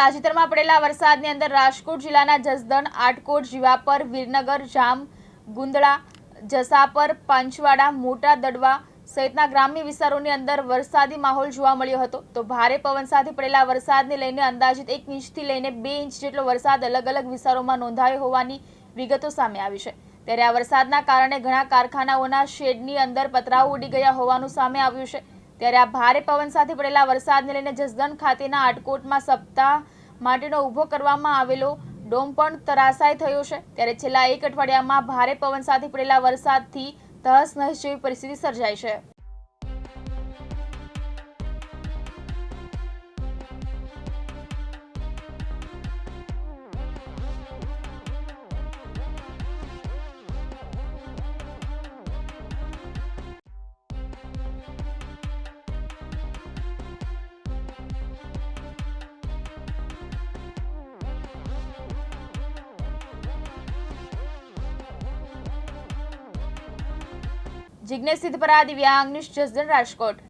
તાજેતરમાં પડેલા વરસાદની અંદર રાજકોટ જિલ્લાના જસદણ, આટકોટ, જીવાપર, વીરનગર, જામ, ગુંદળા, જસાપર, પાંચવાડા, મોટા દડવા સહિતના ગ્રામ્ય વિસ્તારોની અંદર વરસાદી માહોલ જોવા મળ્યો હતો. તો ભારે પવન સાથે પડેલા વરસાદને લઈને અંદાજિત એક ઇંચથી લઈને બે ઇંચ જેટલો વરસાદ અલગ અલગ વિસ્તારોમાં નોંધાયો હોવાની વિગતો સામે આવી છે. ત્યારે આ વરસાદના કારણે ઘણા કારખાનાઓના શેડની અંદર પતરાઓ ઉડી ગયા હોવાનું સામે આવ્યું છે. ત્યારે આ ભારે પવન સાથે પડેલા વરસાદને લઈને જસદણ ખાતેના આટકોટમાં સપ્તાહ માટેનો ઊભો કરવામાં આવેલો ડોમ પણ તરાશાય થયો છે. ત્યારે છેલ્લા એક અઠવાડિયામાં ભારે પવન સાથે પડેલા વરસાદથી તહસ નહસ જેવી પરિસ્થિતિ સર્જાઈ છે. જિજ્ઞેશ સિદ્ધપરા દિવ્યાંગ ન્યૂઝ જસદણ રાજકોટ.